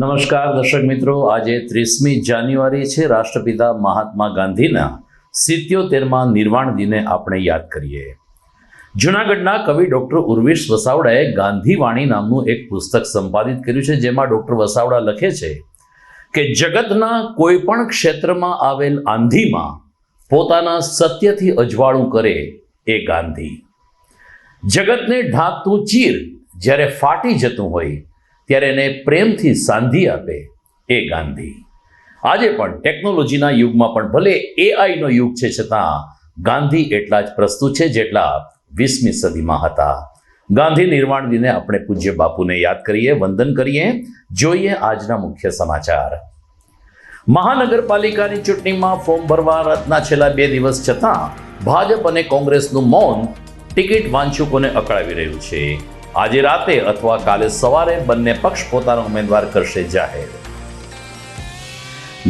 નમસ્કાર દર્શક મિત્રો, આજે ત્રીસમી જાન્યુઆરી છે. રાષ્ટ્રપિતા મહાત્મા ગાંધીના સિત્યોતેરમાં નિર્વાણ દિને આપણે યાદ કરીએ. જૂનાગઢના કવિ ડૉક્ટર ઉર્વિશ વસાવડાએ ગાંધીવાણી નામનું એક પુસ્તક સંપાદિત કર્યું છે, જેમાં ડૉક્ટર વસાવડા લખે છે કે જગતના કોઈ પણ ક્ષેત્રમાં આવેલ આંધીમાં પોતાના સત્યથી અજવાળું કરે એ ગાંધી. જગતને ઢાંકતું ચીર જ્યારે ફાટી જતું હોય ત્યારે એને પ્રેમથી સાંધી આપે એ ગાંધી. આજે પણ ટેકનોલોજીના યુગમાં પણ ભલે એઆઈનો યુગ છે છતાં ગાંધી એટલા જ પ્રસ્તુત છે જેટલા વીસમી સદીમાં હતા. ગાંધી નિર્વાણ દિને આપણે પૂજ્ય બાપુને યાદ કરીએ, વંદન કરીએ, જોઈએ આજના મુખ્ય સમાચાર. મહાનગરપાલિકાની ચૂંટણીમાં ફોર્મ ભરવા રાતના છેલ્લા બે દિવસ છતાં ભાજપ અને કોંગ્રેસનું મૌન ટિકિટ વાંચુકોને અકળાવી રહ્યું છે. આજે રાતે અથવા કાલે સવારે બંને પક્ષ પોતાનો ઉમેદવાર કરશે જાહેર.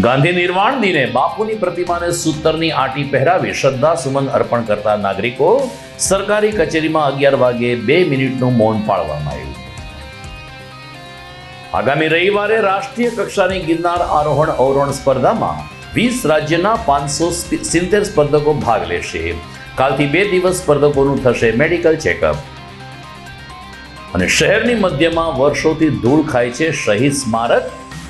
ગાંધી નિર્વાણ દિને બાપુની પ્રતિમાને સૂતરની આંટી પહેરાવી શ્રદ્ધા સુમન અર્પણ કરતા નાગરિકો સરકારી કચેરીમાં અગિયાર વાગે બે મિનિટનું મૌન પાળવામાં આવ્યું. આગામી રવિવારે રાષ્ટ્રીય કક્ષાની ગિરનાર આરોહણ અવરોહણ સ્પર્ધામાં વીસ રાજ્યના પાંચસો સિત્તેર સ્પર્ધકો ભાગ લેશે. કાલથી બે દિવસ સ્પર્ધકોનું થશે મેડિકલ ચેકઅપ. અને શહેરની મધ્યમાં વર્ષોથી ધૂળ ખાય છે શહીદ સ્મારક.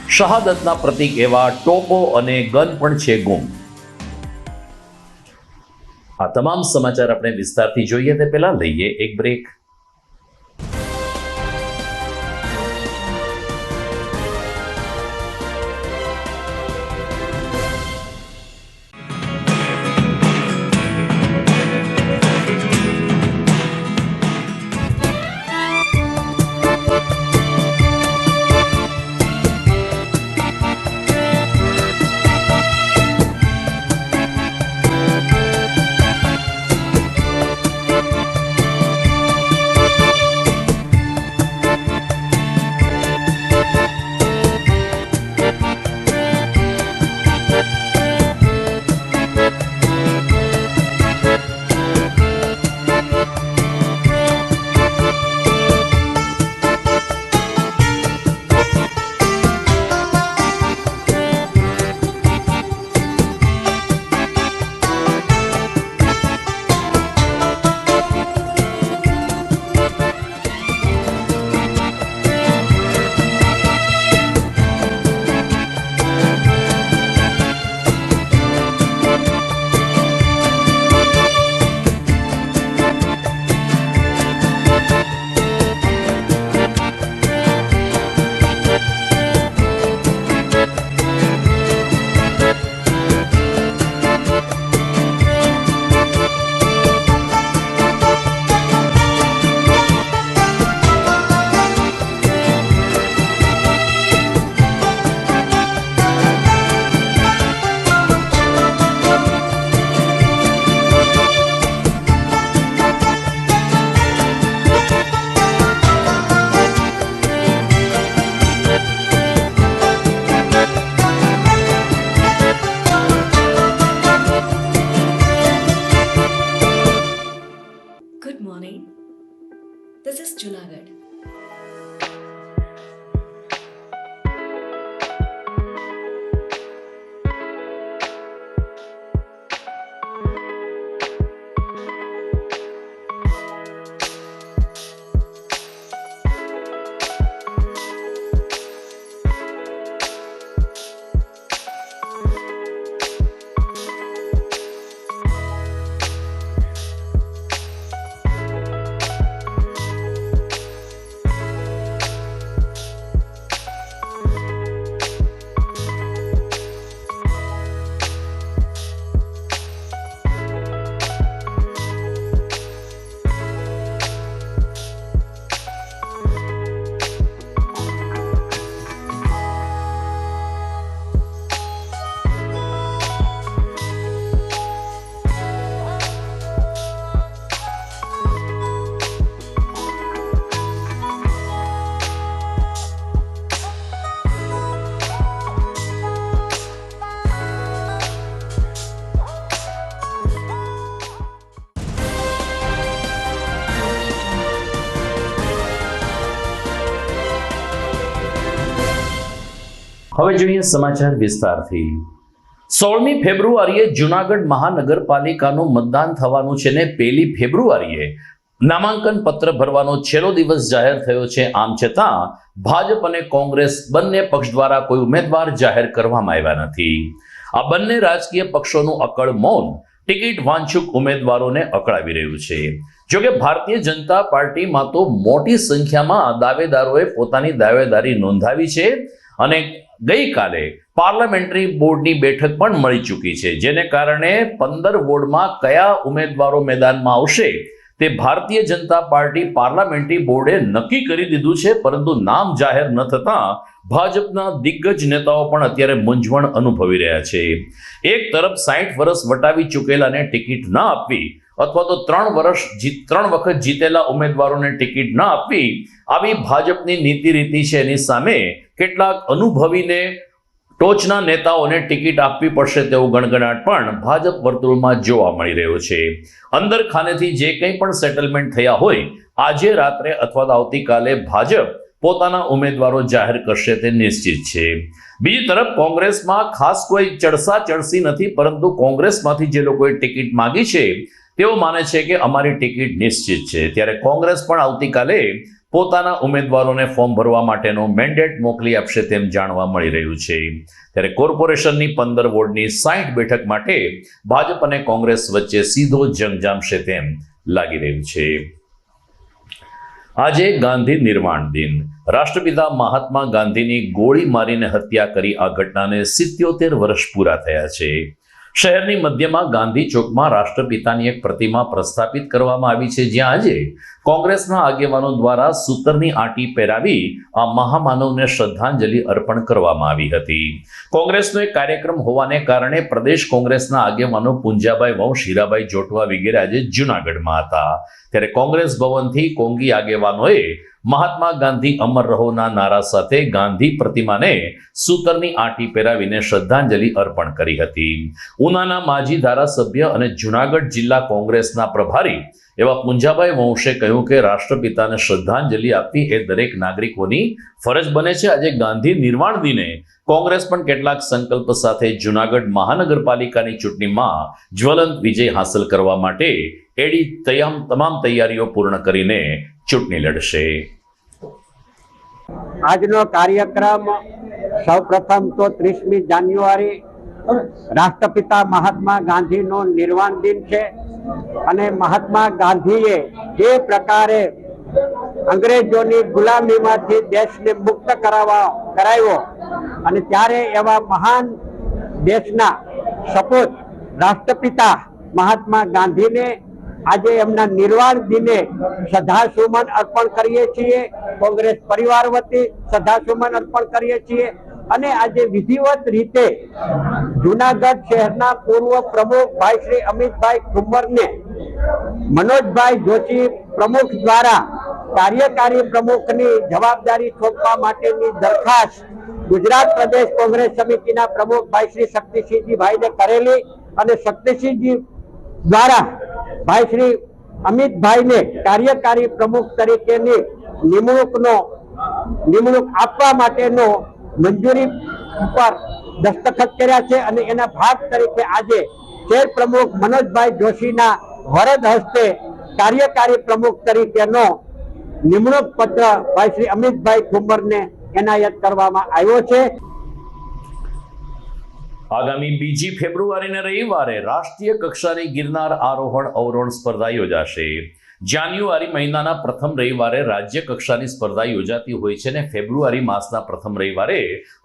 શહાદતના પ્રતીક એવા ટોપો અને ગન પણ છે ગુમ. આ તમામ સમાચાર આપણે વિસ્તારથી જોઈએ તે પહેલા લઈએ એક બ્રેક. હવે જોઈએ સમાચાર વિસ્તારથી. સોળમી ફેબ્રુઆરીએ જુનાગઢ મહાનગરપાલિકાનું મતદાન થવાનું છે ને પહેલી ફેબ્રુઆરીએ નામાંકન પત્ર ભરવાનો છેલ્લો દિવસ જાહેર થયો છે. આમ છતાં, ભાજપ અને કોંગ્રેસ બંને પક્ષ દ્વારા કોઈ ઉમેદવાર જાહેર કરવામાં આવ્યા નથી. આ બંને રાજકીય પક્ષોનું અકળ મૌન ટિકિટ વાંછુક ઉમેદવારોને અકળાવી રહ્યું છે. જોકે ભારતીય જનતા પાર્ટીમાં તો મોટી સંખ્યામાં દાવેદારોએ પોતાની દાવેદારી નોંધાવી છે અને ગઈકાલે પાર્લામેન્ટરી બોર્ડની બેઠક પણ મળી ચૂકી છે, જેને કારણે પંદર વોર્ડમાં કયા ઉમેદવારો મેદાનમાં આવશે તે ભારતીય જનતા પાર્ટી પાર્લામેન્ટરી બોર્ડે નક્કી કરી દીધું છે, પરંતુ નામ જાહેર ન થતાં ભાજપના દિગ્ગજ નેતાઓ પણ અત્યારે મૂંઝવણ અનુભવી રહ્યા છે. એક તરફ સાઠ વર્ષ વટાવી ચૂકેલાને ટિકિટ ન આપવી અથવા તો ત્રણ વર્ષ જીત ત્રણ વખત જીતેલા ઉમેદવારોને ટિકિટ ન આપવી, આવી ભાજપની નીતિ રીતિ છે એની સામે કેટલાક અનુભવીને ટોચના નેતાઓને ટિકિટ આપવી પડશે તેવું ગણગણાટ પણ ભાજપ વર્તુળમાં જોવા મળી રહ્યો છે. અંદર ખાનેથી જે કંઈ પણ સેટલમેન્ટ થયા હોય, આજે રાત્રે અથવા તો આવતીકાલે ભાજપ પોતાના ઉમેદવારો જાહેર કરશે તે નિશ્ચિત છે. બીજી તરફ કોંગ્રેસમાં ખાસ કોઈ ચડસા ચડસી નથી, પરંતુ કોંગ્રેસમાંથી જે લોકોએ ટિકિટ માંગી છે, તેઓ માને છે કે અમારી ટિકિટ નિશ્ચિત છે. ત્યારે કોંગ્રેસ પણ આવતીકાલે પોતાના ઉમેદવારોને ફોર્મ ભરવા માટેનો મેન્ડેટ મોકલી આપશે તેમ જાણવા મળી રહ્યું છે. ત્યારે કોર્પોરેશનની પંદર વોર્ડની સાઠ બેઠક માટે ભાજપ અને કોંગ્રેસ વચ્ચે સીધો જંગ જામશે તેમ લાગી રહ્યું છે. આજે ગાંધી નિર્માણ દિન. રાષ્ટ્રપિતા મહાત્મા ગાંધીની ગોળી મારીને હત્યા કરી આ ઘટનાને સિત્યોતેર વર્ષ પૂરા થયા છે. શહેરની મધ્યમાં ગાંધી ચોકમાં રાષ્ટ્રપિતાની એક પ્રતિમા પ્રસ્થાપિત કરવામાં આવી છે. જ્યાં આજે કોંગ્રેસના આગેવાનો દ્વારા સૂતરની આંટી પહેરાવી આ મહામાનવને શ્રદ્ધાંજલિ અર્પણ કરવામાં આવી હતી. કોંગ્રેસનો એક કાર્યક્રમ હોવાને કારણે પ્રદેશ કોંગ્રેસના આગેવાનો પુંજાભાઈ વંશ, હીરાભાઈ જોટવા વગેરે આજે જૂનાગઢમાં હતા. ત્યારે કોંગ્રેસ ભવનથી કોંગી આગેવાનોએ મહાત્મા ગાંધી અમર રહોના નારા સાથે ગાંધી પ્રતિમાને સૂતરની આંટી પહેરાવીને શ્રદ્ધાંજલિ અર્પણ કરી હતી. ઉનાના માજી ધારાસભ્ય અને જુનાગઢ જિલ્લા કોંગ્રેસના પ્રભારી એવા પુંજાભાઈ વંશે કહ્યું કે રાષ્ટ્રપિતાને શ્રદ્ધાંજલિ આપવી એ દરેક નાગરિકોની ફરજ બને છે. આજે ગાંધી નિર્વાણ દિને કોંગ્રેસ પણ કેટલાક સંકલ્પ સાથે જુનાગઢ મહાનગરપાલિકાની ચૂંટણીમાં જ્વલંત વિજય હાંસલ કરવા માટે એડી તમામ તૈયારીઓ પૂર્ણ કરીને ચૂંટણી લડશે. આજનો કાર્યક્રમ સૌપ્રથમ તો ત્રીસમી જાન્યુઆરી રાષ્ટ્રપિતા મહાત્મા ગાંધીનો નિર્વાણ દિન છે અને મહાત્મા ગાંધીએ જે પ્રકારે અંગ્રેજોની ગુલામીમાંથી દેશને મુક્ત કરાવવા કરાવ્યો અને ત્યારે એવા મહાન દેશના સપૂત રાષ્ટ્રપિતા મહાત્મા ગાંધીને આજે એમના નિર્વાણ દિને શ્રદ્ધાસુમન અર્પણ કરીએ છીએ. કોંગ્રેસ પરિવાર વતી શ્રદ્ધાસુમન અર્પણ કરીએ છીએ. અને આજે વિધિવત રીતે જુનાગઢ શહેરના પૂર્વ પ્રમુખ ભાઈ શ્રી અમિતભાઈ ઠુમ્મરને મનોજભાઈ જોશી પ્રમુખ દ્વારા કાર્યકારી પ્રમુખની જવાબદારી સોંપવા માટેની દરખાસ્ત ગુજરાત પ્રદેશ કોંગ્રેસ સમિતિના પ્રમુખ ભાઈ શ્રી શક્તિસિંહજી ભાઈને કરેલી. અને શક્તિસિંહજી દ્વારા ભાઈ શ્રી અમિતભાઈને કાર્યકારી પ્રમુખ તરીકેની નિમણૂકનો, નિમણૂક આપવા માટેનો મંજૂરી ઉપર દસ્તખત કર્યા છે અને એના ભાગ તરીકે આજે શહેર પ્રમુખ મનોજભાઈ જોશીના વરદ હસ્તે કાર્યકારી પ્રમુખ તરીકેનો નિમણૂક પત્ર ભાઈ શ્રી અમિતભાઈ ઠુમ્મરને એનાયત કરવામાં આવ્યો છે. આગામી બીજી ફેબ્રુઆરીને રવિવારે રાષ્ટ્રીય કક્ષાની ગિરનાર આરોહણ અવરોહણ સ્પર્ધા યોજાશે. જાન્યુઆરી મહિનાના પ્રથમ રવિવારે રાજ્ય કક્ષાની સ્પર્ધા યોજાતી હોય છે અને ફેબ્રુઆરી માસના પ્રથમ રવિવારે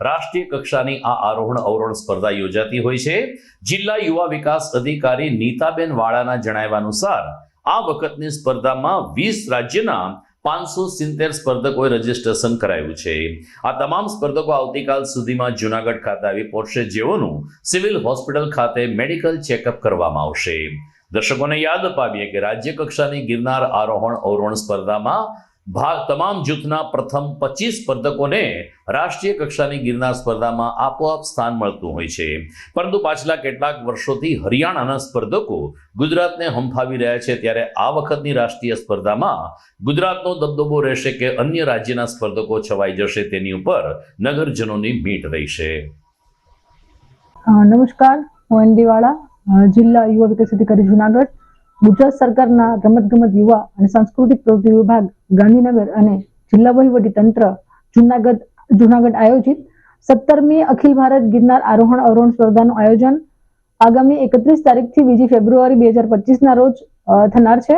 રાષ્ટ્રીય કક્ષાની આ આરોહણ અવરોહણ સ્પર્ધા યોજાતી હોય છે. જિલ્લા યુવા વિકાસ અધિકારી નીતાબેન વાળાના જણાવ્યા અનુસાર આ વખતની સ્પર્ધામાં વીસ રાજ્યના પાંચસો સિત્તેર સ્પર્ધકોએ રજીસ્ટ્રેશન કરાયું છે. આ તમામ સ્પર્ધકો આવતીકાલ સુધીમાં જુનાગઢ ખાતે આવી પહોંચશે, જેઓનું સિવિલ હોસ્પિટલ ખાતે મેડિકલ ચેકઅપ કરવામાં આવશે. દર્શકોને યાદ અપાવીએ કે રાજ્ય કક્ષાની ગિરનાર આરોહણ અવરોહણ સ્પર્ધામાં તમામ જૂથના પ્રથમ પચીસ સ્પર્ધકોને રાષ્ટ્રીય કક્ષાની ગિરનાર સ્પર્ધામાં આપોઆપ સ્થાન મળતું હોય છે. પરંતુ પાછલા કેટલાક વર્ષોથી હરિયાણાના સ્પર્ધકો ગુજરાતને હંફાવી રહ્યા છે. ત્યારે આ વખતની રાષ્ટ્રીય સ્પર્ધામાં ગુજરાતનો દબદબો રહેશે કે અન્ય રાજ્યના સ્પર્ધકો છવાઈ જશે તેની ઉપર નગરજનોની મીટ રહેશે નમસ્કાર. હું એન દિવાળા જિલ્લા યુવા વિકાસ અધિકારી જુનાગઢ. ગુજરાત સરકારના રમતગમત યુવા અને સાંસ્કૃતિક પ્રવૃત્તિ વિભાગ, ગાંધીનગર અને જિલ્લા વહીવટી તંત્ર જુનાગઢ જુનાગઢ આયોજિત સત્તરમી અખિલ ભારત ગિરનાર આરોહણ અવરોહણ સ્પર્ધાનું આયોજન આગામી એકત્રીસ તારીખથી બીજી ફેબ્રુઆરી બે હજાર પચીસના રોજ થનાર છે.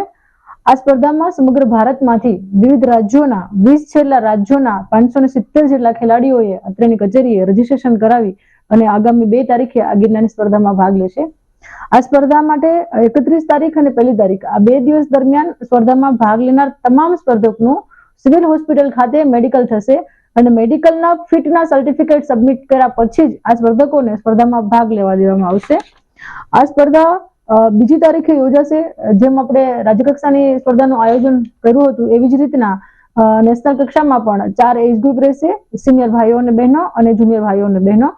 આ સ્પર્ધામાં સમગ્ર ભારતમાંથી વિવિધ રાજ્યોના, વીસ જેટલા રાજ્યોના પાંચસો ને સિત્તેર જેટલા ખેલાડીઓએ અત્રેની કચેરીએ રજીસ્ટ્રેશન કરાવી અને આગામી બે તારીખે આ ગિરનારની સ્પર્ધામાં ભાગ લેશે. આ સ્પર્ધા માટે એકત્રીસ તારીખ અને પહેલી તારીખ. આ બે દિવસ દરમિયાન સ્પર્ધામાં ભાગ લેનાર તમામ સ્પર્ધકનું સિવિલ હોસ્પિટલ ખાતે મેડિકલ થશે અને મેડિકલના ફિટના સર્ટિફિકેટ સબમિટ કર્યા પછી જ આ સ્પર્ધકોને સ્પર્ધામાં ભાગ લેવા દેવામાં આવશે. આ સ્પર્ધા બીજી તારીખે યોજાશે, જેમ આપણે રાજ્યકક્ષાની સ્પર્ધાનું આયોજન કર્યું હતું એવી જ રીતના નેશનલ કક્ષામાં પણ ચાર એજ ગ્રુપ રહેશે, સિનિયર ભાઈઓ અને બહેનો અને જુનિયર ભાઈઓ અને બહેનો.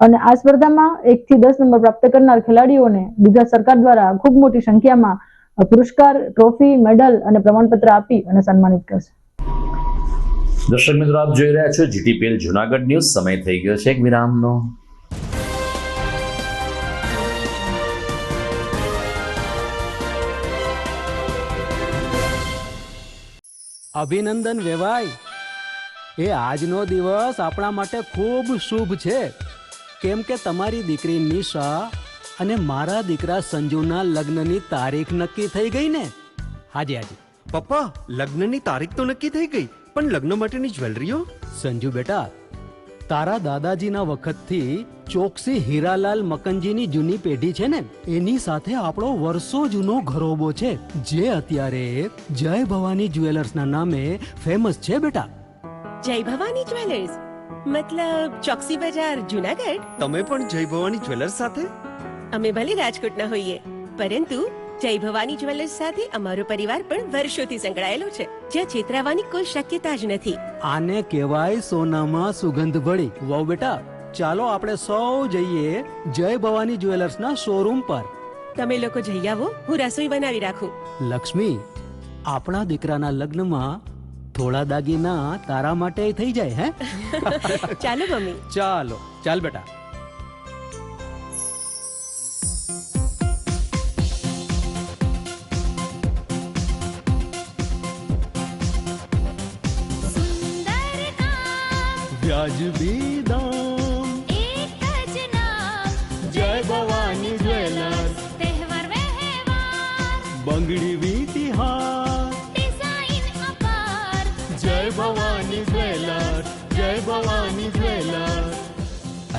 અને આ સ્પર્ધામાં એક થી દસ નંબર પ્રાપ્ત કરનાર ખેલાડીઓને ગુજરાત સરકાર દ્વારા ખૂબ મોટી સંખ્યામાં પુરસ્કાર ટ્રોફી મેડલ અને પ્રમાણપત્ર આપી અને સન્માનિત કરશે. દર્શક મિત્રો આપ જોઈ રહ્યા છો જીટીપીએલ જુનાગઢ ન્યૂઝ. સમય થઈ ગયો છે એક વિરામનો. અભિનંદન વેવાય એ આજનો દિવસ આપણા માટે ખૂબ શુભ છે. કેમ કે તમારી દીકરી નિશા અને મારા દીકરા સંજુના લગ્નની તારીખ નક્કી થઈ ગઈ ને? હાજી હાજી. પપ્પા લગ્નની તારીખ તો નક્કી થઈ ગઈ પણ લગ્ન માટેની જ્વેલરીઓ? સંજુ બેટા તારા દાદાજીના વખતથી ચોકસી હીરાલાલ મકનજીની જૂની પેઢી છે ને? એની સાથે આપણો વર્ષો જૂનો ઘરોબો છે જે અત્યારે જય ભવાની જ્વેલર્સના નામે ફેમસ છે બેટા. જય ભવાની જ્વેલર્સ? મતલબ ચોકસી બજાર જુનાગઢ? તમે પણ જય ભવાની જ્વેલર્સ સાથે? અમે ભલે રાજકોટના હોઈએ પરંતુ જય ભવાની જ્વેલર્સ સાથે અમારો પરિવાર પણ વર્ષોથી સંકળાયેલો છે. જ્યાં છેતરાવાની કોઈ શક્યતા જ નથી. આને કહેવાય સોનામાં સુગંધ ભળી. વહુ બેટા ચાલો આપણે સૌ જઈએ જય ભવાની જ્વેલર્સના શોરૂમ પર. તમે લોકો જઈ આવો હું રસોઈ બનાવી રાખું. લક્ષ્મી આપણા દીકરાના લગ્નમાં થોડા દાગીના તારા માટે થઈ જાય હે ચાલો મમ્મી ચાલો ચાલ બેટા વ્યાજબી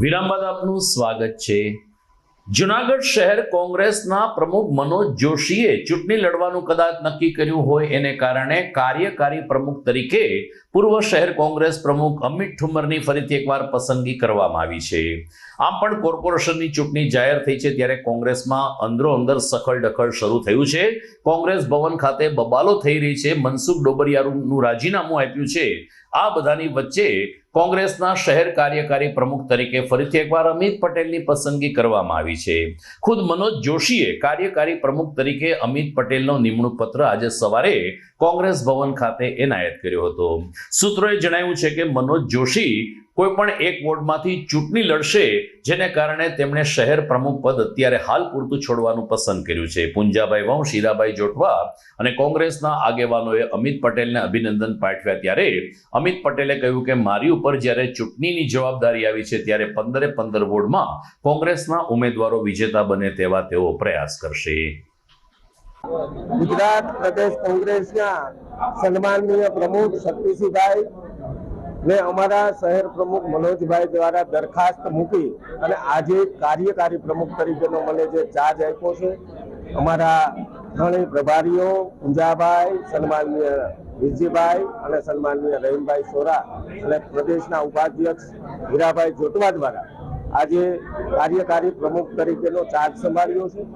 વિરામ બાદ આપનું સ્વાગત છે. જુનાગઢ શહેર કોંગ્રેસના પ્રમુખ મનોજ જોશીએ ચૂંટણી લડવાનું કદાચ નક્કી કર્યું હોય એને કારણે કાર્યકારી પ્રમુખ તરીકે પૂર્વ શહેર કોંગ્રેસ પ્રમુખ અમિત ઠુમરની ફરીથી એકવાર પસંદગી કરવામાં આવી છે. આમ પણ કોર્પોરેશનની ચૂંટણી જાહેર થઈ છે ત્યારે કોંગ્રેસમાં અંદરો અંદર ડખલ શરૂ થયું છે. કોંગ્રેસ ભવન ખાતે બબાલો થઈ રહી છે. મનસુખ ડોબરિયાનું રાજીનામું આપ્યું છે. આ બધાની વચ્ચે કોંગ્રેસના શહેર કાર્યકારી પ્રમુખ તરીકે ફરીથી એકવાર અમિત પટેલની પસંદગી કરવામાં આવી છે. ખુદ મનોજ જોશીએ કાર્યકારી પ્રમુખ તરીકે અમિત પટેલનો નિમણૂક પત્ર આજે સવારે કોંગ્રેસ ભવન ખાતે એનાયત કર્યો હતો. સૂત્રોએ જણાવ્યું છે કે મનોજ જોશી કોઈ પણ એક વોર્ડમાંથી ચૂંટણી લડશે, જેને કારણે તેમણે શહેર પ્રમુખ પદ અત્યારે હાલ પૂરતું છોડવાનું પસંદ કર્યું છે. પુંજાભાઈ વંશ હીરાભાઈ જોટવા અને કોંગ્રેસના આગેવાનોએ અમિત પટેલને અભિનંદન પાઠવ્યા ત્યારે અમિત પટેલે કહ્યું કે, મારી ઉપર જ્યારે ચૂંટણીની જવાબદારી આવી છે, ત્યારે પંદરે પંદર વોર્ડમાં કોંગ્રેસના ઉમેદવારો વિજેતા બને તેવા તેઓ પ્રયાસ કરશે. ગુજરાત પ્રદેશ કોંગ્રેસના સન્માનનીય પ્રમુખ શક્તિસિંહભાઈ ને અમારા શહેર પ્રમુખ મનોજભાઈ દ્વારા દરખાસ્ત મૂકી અને આજે કાર્યકારી પ્રમુખ તરીકેનો મને જે ચાર્જ આપ્યો છે, અમારા ત્રણેય પ્રભારીઓ, પૂંજાભાઈ, સન્માનનીય વિરજીભાઈ અને સન્માનીય રહીમભાઈ સોરા અને પ્રદેશના ઉપાધ્યક્ષ હીરાભાઈ જોટવા દ્વારા આજે કાર્યકારી પ્રમુખ તરીકેનો ચાર્જ સંભાળ્યો છે.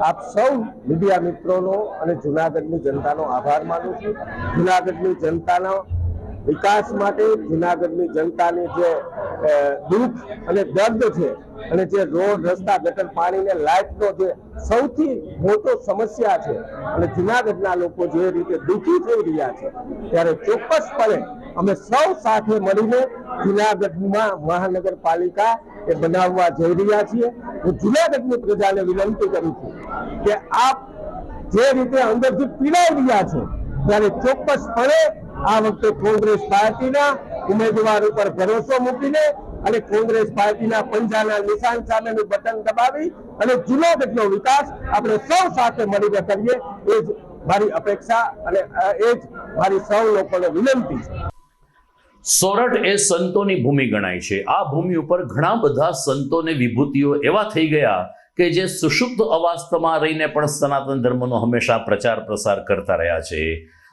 આપ સૌ મીડિયા મિત્રોનો અને જુનાગઢની જનતાનો આભાર માનું છું. જુનાગઢની જનતાનો વિકાસ માટે જુનાગઢની જનતાની જે દુઃખ અને દર્દ છે અને જે રોડ, રસ્તા, ગટર પાણી ને લાઇટનો જે સૌથી મોટો સમસ્યા છે અને જુનાગઢના લોકો જે રીતે દુઃખી થઈ રહ્યા છે, ત્યારે ચોક્કસપણે અમે સૌ સાથે મળીને જુનાગઢમાં મહાનગરપાલિકા એ બનાવવા જઈ રહ્યા છીએ. હું જુનાગઢની પ્રજાને વિનંતી કરું છું કે આપ જે રીતે અંદરથી પીડાઈ રહ્યા છો, ત્યારે ચોક્કસપણે આ વખતે કોંગ્રેસ પાર્ટીના ઉમેદવાર ઉપર ભરોસો મૂકીને અને કોંગ્રેસ પાર્ટીના પંજાના નિશાન સામેનું બટન દબાવી અને જુનાગઢનો વિકાસ આપણે સૌ સાથે મળીને કરીએ, એ જ મારી અપેક્ષા અને એ જ મારી સૌ લોકોને વિનંતી છે. સોરઠ એ સંતોની ભૂમિ ગણાય છે. આ ભૂમિ ઉપર ઘણા બધા સંતોને વિભૂતિઓ એવા થઈ ગયા કે જે સુષુપ્ત અવાસ્તમાં રહીને પણ સનાતન ધર્મનો હંમેશા પ્રચાર પ્રસાર કરતા રહ્યા છે.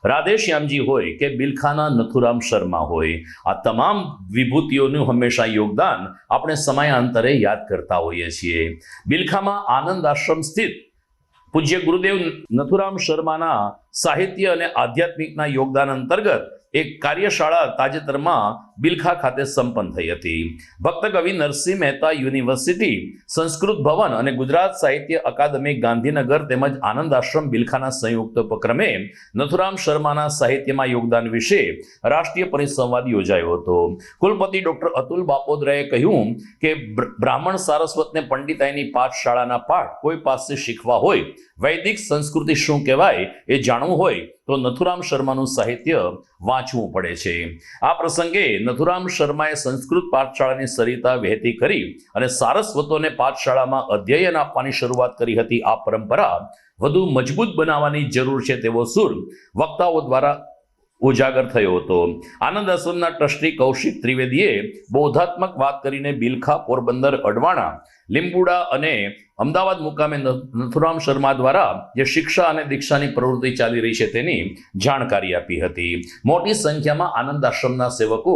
રાધેશ્યામજી હોય કે બિલખાના નથુરામ શર્મા હોય, આ તમામ વિભૂતિઓનું હંમેશા યોગદાન આપણે સમયાંતરે યાદ કરતા હોઈએ છીએ. બિલખામાં આનંદ આશ્રમ સ્થિત પૂજ્ય ગુરુદેવ નથુરામ શર્માના સાહિત્ય અને આધ્યાત્મિકના યોગદાન અંતર્ગત એક કાર્યશાળા તાજેતરમાં બિલખા ખાતે સંપન્ન થઈ હતી. ભક્ત નરસિંહ મહેતા યુનિવર્સિટી, સંસ્કૃત ભવન અને ગુજરાત સાહિત્ય અકાદમી ગાંધીનગર તેમજ આનંદ આશ્રમ બિલખાના સંયુક્ત ઉપક્રમે નથુરામ શર્માના સાહિત્યમાં યોગદાન વિશે રાષ્ટ્રીય પરિસંવાદ યોજાયો હતો. કુલપતિ ડોક્ટર અતુલ બાપોદરાએ કહ્યું કે, બ્ર- બ્રાહ્મણ સારસ્વતને પંડિતાઈની પાઠશાળાના પાઠ કોઈ પાસે શીખવા હોય, વૈદિક સંસ્કૃતિ શું કહેવાય એ જાણવું હોય, તો નથુરામ શર્માનું સાહિત્ય વાંચવું પડે છે. આ પ્રસંગે નથુરામ શર્માએ સંસ્કૃત પાઠશાળાની સરિતા વહેતી કરી અને સારસ્વતોને પાઠશાળામાં અધ્યયન આપવાની શરૂઆત કરી હતી. આ પરંપરા વધુ મજબૂત બનાવવાની જરૂર છે તેવો સુર વક્તાઓ દ્વારા ઉજાગર થયો હતો. આનંદ આશ્રમના ટ્રસ્ટી કૌશિક ત્રિવેદીએ બોધાત્મક વાત કરીને બિલખા પોરબંદર, અડવાણા, લીંબુડા અને અમદાવાદ મુકામે નથુરામ શર્મા દ્વારા જે શિક્ષા અને દીક્ષાની પ્રવૃત્તિ ચાલી રહી છે તેની જાણકારી આપી હતી. મોટી સંખ્યામાં આનંદ આશ્રમના સેવકો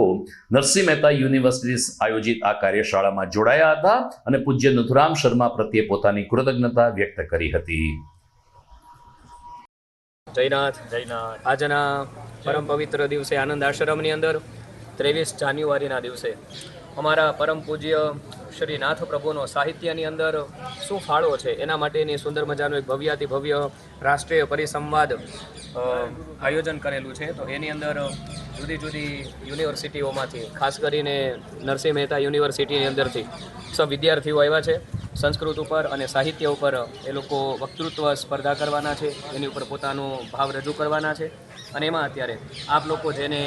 નરસિંહ મહેતા યુનિવર્સિટી આયોજિત આ કાર્યશાળામાં જોડાયા હતા અને પૂજ્ય નથુરામ શર્મા પ્રત્યે પોતાની કૃતજ્ઞતા વ્યક્ત કરી હતી. જયનાથ જયનાથ. આજના પરમ પવિત્ર દિવસે આનંદ આશ્રમની અંદર ત્રેવીસ જાન્યુઆરીના દિવસે અમારા પરમ પૂજ્ય શ્રી નાથ પ્રભુનો સાહિત્યની અંદર શું ફાળો છે? એના માટેની સુંદર મજાનું એક ભવ્યાતિ ભવ્ય રાષ્ટ્રીય પરિસંવાદ આયોજન કરેલું છે. તો એની અંદર જુદી જુદી યુનિવર્સિટીઓમાંથી, ખાસ કરીને નરસિંહ મહેતા યુનિવર્સિટીની અંદરથી સૌ વિદ્યાર્થીઓ આવ્યા છે. સંસ્કૃત ઉપર અને સાહિત્ય ઉપર એ લોકો વક્તૃત્વ સ્પર્ધા કરવાના છે. એની ઉપર પોતાનો ભાવ રજૂ કરવાના છે. અને એમાં અત્યારે આપ લોકો જેને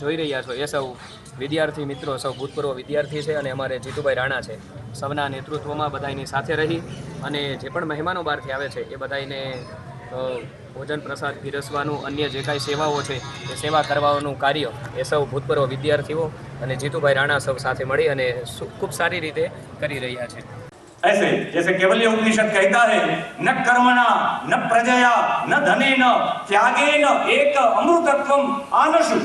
જોઈ રહ્યા છો એ સૌ વિદ્યાર્થી મિત્રો સૌ ભૂતપૂર્વ વિદ્યાર્થી છે અને અમારે જીતુભાઈ રાણા છે સૌના નેતૃત્વમાં બધાની સાથે રહી અને જે પણ મહેમાનો બહારથી આવે છે એ બધાને અ, ભોજન પ્રસાદ પીરસવાનું અન્ય જે કાંઈ સેવાઓ છે એ સેવા કરવાનું કાર્ય એ સૌ ભૂતપૂર્વ વિદ્યાર્થીઓ અને જીતુભાઈ રાણા સૌ સાથે મળી અને સુ- ખૂબ સારી રીતે કરી રહ્યા છે ऐसे जैसे केवल्य उपनिषद कहता है न कर्मणा न प्रजया न धनेन त्यागेन एक अमृतत्वम आनशु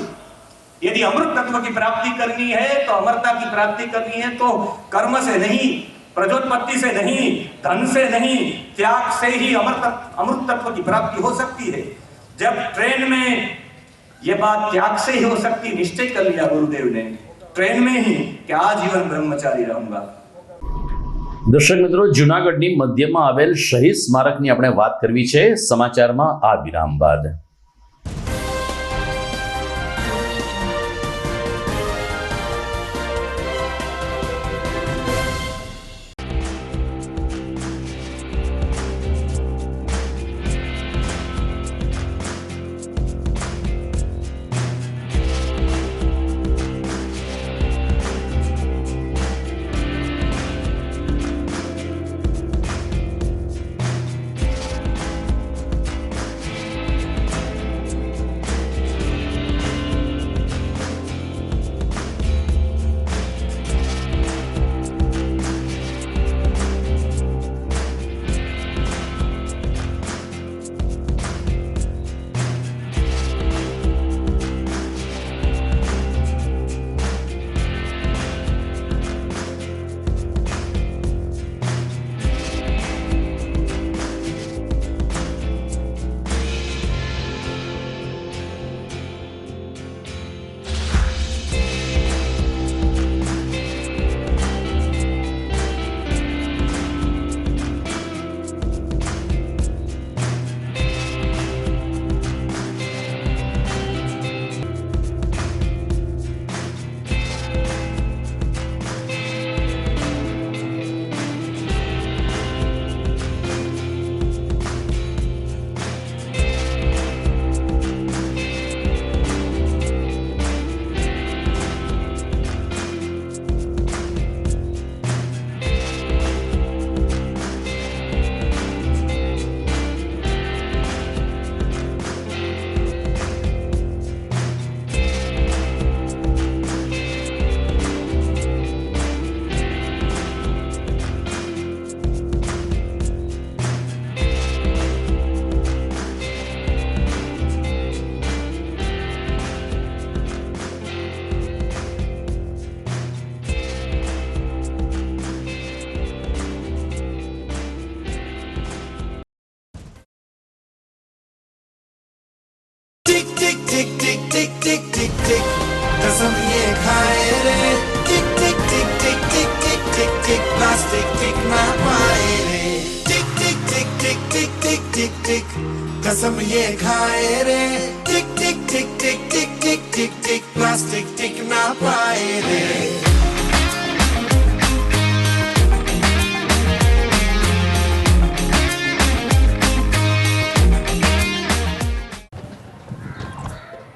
यदि अमृत तत्व की प्राप्ति करनी है तो अमरता की प्राप्ति करनी है तो कर्म से नहीं प्रजोत्पत्ति से नहीं धन से नहीं त्याग से ही अमर तत्व अमृत तत्व की प्राप्ति हो सकती है जब ट्रेन में ये बात त्याग से ही हो सकती निश्चय कर लिया गुरुदेव ने ट्रेन में ही कि आजीवन ब्रह्मचारी रहूंगा દર્શક મિત્રો જુનાગઢની મધ્યમાં આવેલ શહીદ સ્મારકની આપણે વાત કરવી છે સમાચારમાં આ વિરામ બાદ टिक टिक टिक टिक टिक टिक टिक टिक कसम ये खाए रे टिक टिक टिक टिक टिक टिक टिक टिक प्लास्टिक टिक ना पाए रे टिक टिक टिक टिक टिक टिक टिक टिक कसम ये खाए रे टिक टिक टिक टिक टिक टिक टिक टिक प्लास्टिक टिक ना पाए रे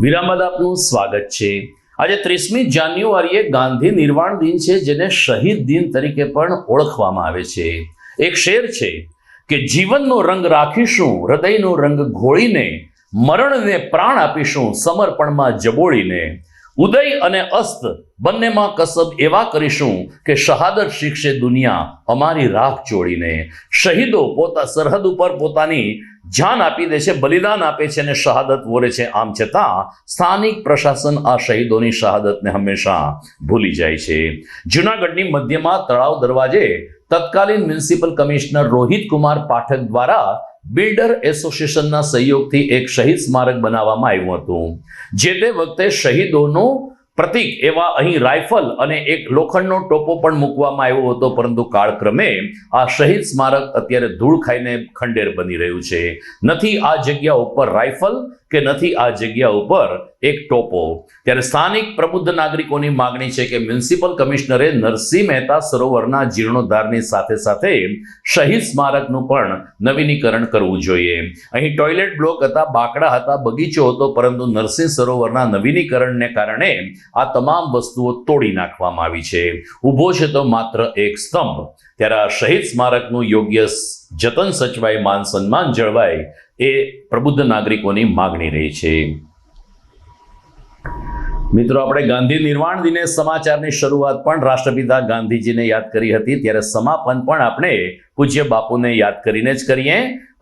વિરામ બાદ આપનું સ્વાગત છે. આજે ત્રીસમી જાન્યુઆરીએ ગાંધી નિર્વાણ દિન છે, જેને શહીદ દિન તરીકે પણ ઓળખવામાં આવે છે. એક શેર છે કે જીવનનો રંગ રાખીશું, હૃદયનો રંગ ઘોળીને, મરણને પ્રાણ આપીશું, સમર્પણમાં જબોળીને. ઉદય અને અસ્ત બંનેમાં કસબ એવા કરીશું કે શહાદત શીખશે દુનિયા અમારી રાખ જોડીને શહીદો પોતા સરહદ ઉપર પોતાની જાન આપી દે છે, બલિદાન આપે છે અને શહાદત વોરે છે. આમ છતાં સ્થાનિક પ્રશાસન આ શહીદોની શહાદતને હંમેશા ભૂલી જાય છે. જુનાગઢની મધ્યમાં તળાવ દરવાજે તત્કાલીન મ્યુનિસિપલ કમિશનર રોહિત કુમાર પાઠક દ્વારા બિલ્ડર એસોસિએશનના સહયોગથી એક શહીદ સ્મારક બનાવવામાં આવ્યું હતું. જે તે વખતે શહીદોનું પ્રતીક એવા અહીં રાઇફલ અને એક લોખંડનો ટોપો પણ મૂકવામાં આવ્યો હતો, પરંતુ કાળક્રમે આ શહીદ સ્મારક અત્યારે ધૂળ ખાઈને ખંડેર બની રહ્યું છે. નથી આ જગ્યા ઉપર રાઇફલ કે નથી આ જગ્યા ઉપર એક ટોપો. ત્યારે સ્થાનિક પ્રબુદ્ધ નાગરિકોની માગણી છે કે મ્યુનિસિપલ કમિશનરે નરસિંહ મહેતા સરોવરના જીર્ણોદ્ધારની સાથે સાથે શહીદ સ્મારકનું પણ નવીનીકરણ કરવું જોઈએ. અહીં ટોયલેટ બ્લોક હતા, બાકડા હતા, બગીચો હતો, પરંતુ નરસિંહ સરોવરના નવીનીકરણને કારણે આ તમામ વસ્તુઓ તોડી નાખવામાં આવી છે. ઊભો છે તો માત્ર એક સ્તંભ. ત્યારે આ શહીદ સ્મારકનું યોગ્ય જતન સચવાય, માન સન્માન જળવાય એ પ્રબુદ્ધ નાગરિકોની માગણી રહી છે. મિત્રો, આપણે ગાંધી નિર્વાણ દિને સમાચારની શરૂઆત પણ રાષ્ટ્રપિતા ગાંધીજીને યાદ કરી હતી. ત્યારે સમાપન પણ આપણે પૂજ્ય બાપુને યાદ કરીને જ કરીએ.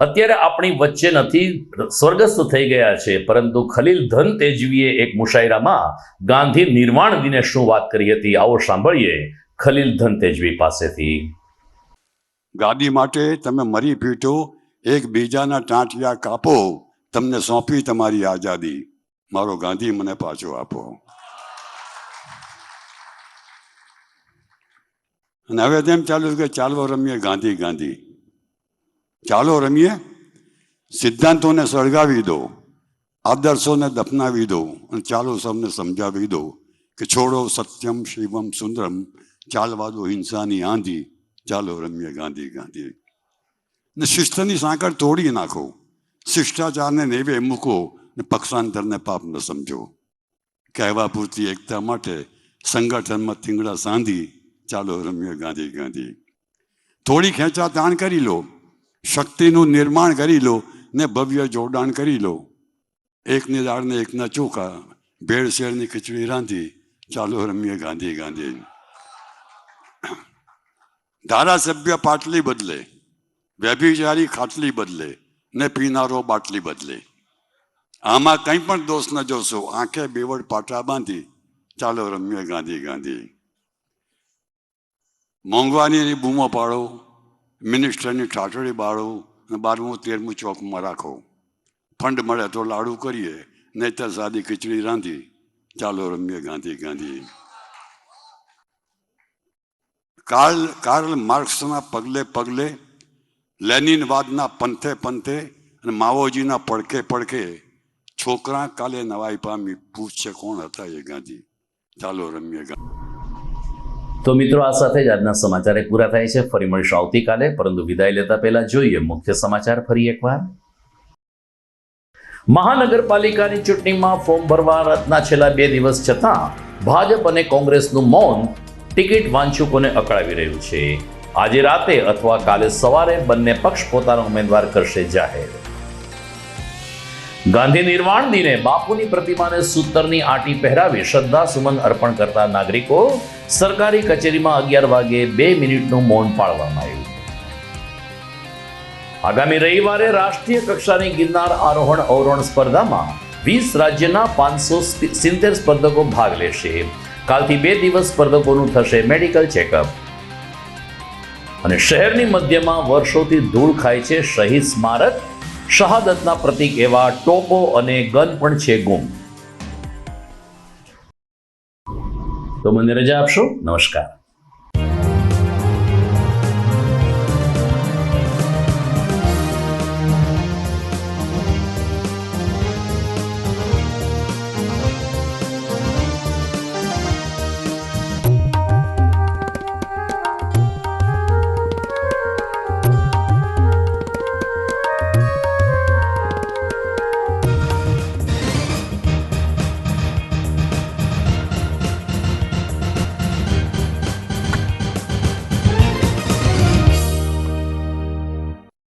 અત્યારે આપણી વચ્ચે નથી, સ્વર્ગસ્થ થઈ ગયા છે, પરંતુ ખલીલ ધન તેજવીએ એક મુશાયરામાં ગાંધી નિર્વાણ દિને શું વાત કરી હતી? આવો સાંભળીએ ખલીલ ધન તેજવી પાસેથી. ગાદી માટે તમે મરી પીટો એકબીજાના ટાંટિયા કાપો, તમને સોંપી તમારી આઝાદી. મારો ગાંધી મને પાછો આપો. અને હવે તેમ ચાલુ કે ચાલો રમીએ ગાંધી ગાંધી. ચાલો રમીએ, સિદ્ધાંતોને સળગાવી દો, આદર્શોને દફનાવી દો, અને ચાલો સૌને સમજાવી દો કે છોડો સત્યમ, શિવમ, સુંદરમ ચાલવા દો હિંસાની આંધી, ચાલો રમીએ ગાંધી ગાંધી. ને શિસ્તની સાંકળ તોડી નાખો, શિષ્ટાચારને નેવે મૂકો ને પક્ષાંતરને પાપ ન સમજો. કહેવા પૂરતી એકતા માટે સંગઠનમાં થીંગડા સાંધી ચાલો રમ્ય ગાંધી ગાંધી. થોડી ખેંચા તાણ કરી લો, શક્તિનું નિર્માણ કરી લો ને ભવ્ય જોડાણ કરી લો. એકની દાળને એકના ચોખા ભેળસેળની ખીચડી રાંધી, ચાલો રમ્ય ગાંધી ગાંધી. ધારાસભ્ય પાટલી બદલે, વ્યભિચારી ખાટલી બદલે ને પીનારો બાટલી બદલે. આમાં કંઈ પણ દોષ ન જોશો. આંખે બેવડ પાટા બાંધી. ચાલો રમ્ય ગાંધી ગાંધી. મોંઘવાનીની બૂમો પાડો. મિનિસ્ટરની ઠાઠડી બાળો. અને બારમું, તેરમું ચોકમાં રાખો. ફંડ મળે તો લાડુ કરીએ. નહીતર સાદી ખીચડી રાંધી. ચાલો રમ્ય ગાંધી ગાંધી. કાર્લ કાર્લ માર્ક્સના પગલે પગલે લેનિનવાદના પંથે પંથે અને માઓજીના પડખે પડખે છોકરા કાલે નવાઈ પામી પૂછશે કોણ હતા એ ગાંધી. ચાલો રમ્ય તો મિત્રો, આ સાથે જ આજના સમાચાર પૂરા થાય છે. ફરી મળીશું આવતીકાલે, પરંતુ વિદાય લેતા પહેલા જોઈએ મુખ્ય સમાચાર ફરી એકવાર. મહાનગરપાલિકાની ચૂંટણીમાં ફોર્મ ભરવા રાતના છેલ્લા બે દિવસ છતાં ભાજપ અને કોંગ્રેસનું મૌન ટિકિટ વાંચુકોને અકળાવી રહ્યું છે. આજે રાતે અથવા કાલે સવારે બંને પક્ષ પોતાનો ઉમેદવાર કરશે જાહેર. ગાંધી નિર્વાણ દિને બાપુની પ્રતિમાને સૂતરની આંટી પહેરાવી શ્રદ્ધા સુમન અર્પણ કરતા નાગરિકો સરકારી કચેરીમાં અગિયાર વાગે બે મિનિટનું મૌન પાળવામાં આવ્યું. આગામી રવિવારે રાષ્ટ્રીય કક્ષાની ગિરનાર આરોહણ અવરોહણ સ્પર્ધામાં વીસ રાજ્યના પાંચસો સિત્તેર સ્પર્ધકો ભાગ લેશે. કાલથી બે દિવસ સ્પર્ધકોનું થશે મેડિકલ ચેકઅપ. અને શહેરની મધ્યમાં વર્ષોથી ધૂળ ખાય છે શહીદ સ્મારક શહાદતના પ્રતીક એવા ટોપો અને ગન પણ છે ગુમ. તો મને રજા આપશો? નમસ્કાર.